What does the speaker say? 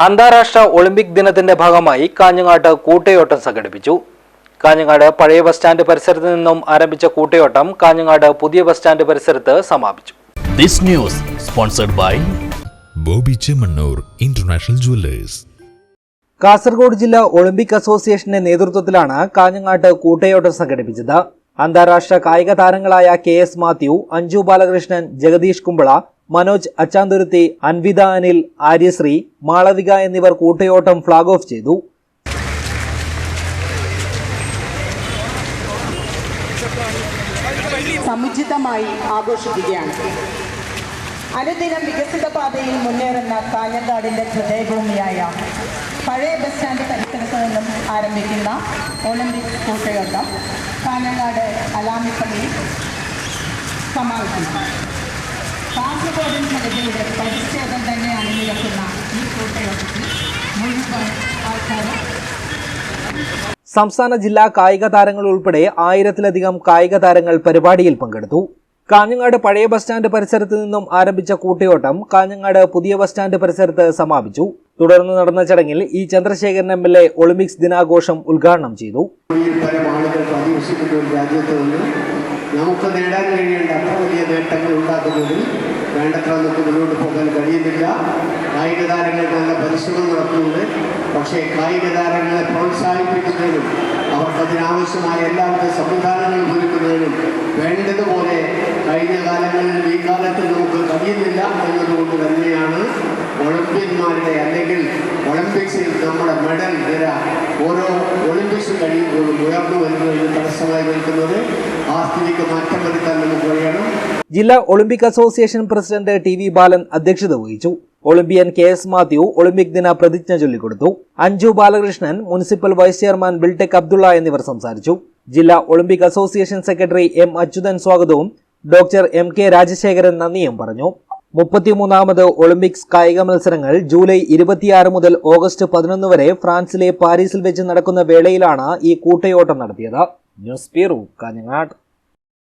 അന്താരാഷ്ട്ര ഒളിമ്പിക് ദിനത്തിന്റെ ഭാഗമായി കാഞ്ഞങ്ങാട്ട് കൂട്ടയോട്ടം സംഘടിപ്പിച്ചു. കാഞ്ഞങ്ങാട് പഴയ ബസ് സ്റ്റാൻഡ് പരിസരത്ത് നിന്നും ആരംഭിച്ച കൂട്ടയോട്ടം കാഞ്ഞങ്ങാട് പുതിയ ബസ് സ്റ്റാൻഡ് പരിസരത്ത് സമാപിച്ചു. This news sponsored by Boby Chemmanur international jewellers. Kasaragod ജില്ലാ ഒളിമ്പിക് അസോസിയേഷന്റെ നേതൃത്വത്തിലാണ് കാഞ്ഞങ്ങാട്ട് കൂട്ടയോട്ടം സംഘടിപ്പിച്ചത്. അന്താരാഷ്ട്ര കായിക താരങ്ങളായ കെ എസ് മാത്യു അഞ്ജു ബാലകൃഷ്ണൻ ജഗദീഷ് കുമ്പള മനോജ് അച്ചാന്തുരുത്തി അൻവിത അനിൽ ആര്യശ്രീ മാളവിക എന്നിവർ കൂട്ടയോട്ടം ഫ്ളാഗ് ഓഫ് ചെയ്തു. സമുചിതമായി ആഘോഷിക്കുകയാണ്. അനുദിനം വികസിത പാതയിൽ മുന്നേറുന്ന കാഞ്ഞങ്ങാടിന്റെ ഹൃദയഭൂമിയായ പഴയ ബസ് സ്റ്റാൻഡ് പരിസരത്ത് നിന്നും ആരംഭിക്കുന്ന ഒളിമ്പിക്സ് കൂട്ടയോട്ടം കാഞ്ഞങ്ങാട് അലാമിപ്പള്ളിയിൽ സമാപിക്കുന്നു. കാസർഗോഡൻ ജനതയുടെ പരിച്ഛേദം തന്നെ അണിനിരക്കുന്ന ഈ കൂട്ടയോട്ടത്തിൽ മുഴുവൻ ആൾക്കാരും സംസ്ഥാന ജില്ലാ കായിക താരങ്ങൾ ഉൾപ്പെടെ ആയിരത്തിലധികം കായിക താരങ്ങൾ പരിപാടിയിൽ പങ്കെടുത്തു. കാഞ്ഞങ്ങാട് പഴയ ബസ് സ്റ്റാൻഡ് പരിസരത്ത് നിന്നും ആരംഭിച്ച കൂട്ടയോട്ടം കാഞ്ഞങ്ങാട് പുതിയ ബസ് സ്റ്റാൻഡ് പരിസരത്ത് സമാപിച്ചു. തുടർന്ന് നടന്ന ചടങ്ങിൽ E Chandrasekharan M L A Olympics ദിനാഘോഷം ഉദ്ഘാടനം ചെയ്തു. നമുക്ക് നേടാൻ കഴിയേണ്ട അത്ര വലിയ നേട്ടങ്ങൾ ഉണ്ടാക്കുന്നതിൽ വേണ്ടത്ര നമുക്ക് മുന്നോട്ട് പോകാൻ കഴിയുന്നില്ല. കായിക താരങ്ങൾ നല്ല പരിശ്രമം നടത്തുന്നുണ്ട് പക്ഷേ കായിക താരങ്ങളെ പ്രോത്സാഹിപ്പിക്കുന്നതിനും അവർക്കതിനാവശ്യമായ എല്ലാവിധ സംവിധാനങ്ങളും ഒരുക്കുന്നതിനും വേണ്ടതുപോലെ കഴിഞ്ഞ കാലങ്ങളിൽ ഈ കാലത്ത് നമുക്ക് കഴിയുന്നില്ല എന്നതുകൊണ്ട് തന്നെയാണ് ഒളിമ്പ്യന്മാരുടെ അല്ലെങ്കിൽ ഒളിമ്പിക്സിൽ നമ്മുടെ മെഡൽ നിര ഓരോ ഒളിമ്പിക്സ് കഴിയുമ്പോഴും ഉയർന്നു വരുന്നതിന് തടസ്സമായി നിൽക്കുന്നത് ആ സ്ഥിതിക്ക് മാറ്റം വരുത്താൻ നമുക്ക് ജില്ലാ Olympic association president T V Balan അധ്യക്ഷത വഹിച്ചു. Olympian K S Mathew Olympic ദിന പ്രതിജ്ഞ ചൊല്ലിക്കൊടുത്തു. Anju Balakrishnan municipal vice chairman Biltech Abdulla എന്നിവർ സംസാരിച്ചു. ജില്ലാ Olympic association secretary M Achuthan സ്വാഗതവും ഡോക്ടർ എം കെ രാജശേഖരൻ നന്ദിയും പറഞ്ഞു. മുപ്പത്തിമൂന്നാമത് ഒളിമ്പിക്സ് കായിക മത്സരങ്ങൾ ജൂലൈ ഇരുപത്തിയാറ് മുതൽ ഓഗസ്റ്റ് പതിനൊന്ന് വരെ ഫ്രാൻസിലെ പാരീസിൽ വെച്ച് നടക്കുന്ന വേളയിലാണ് ഈ കൂട്ടയോട്ടം നടത്തിയത്. News bureau Kanhangad.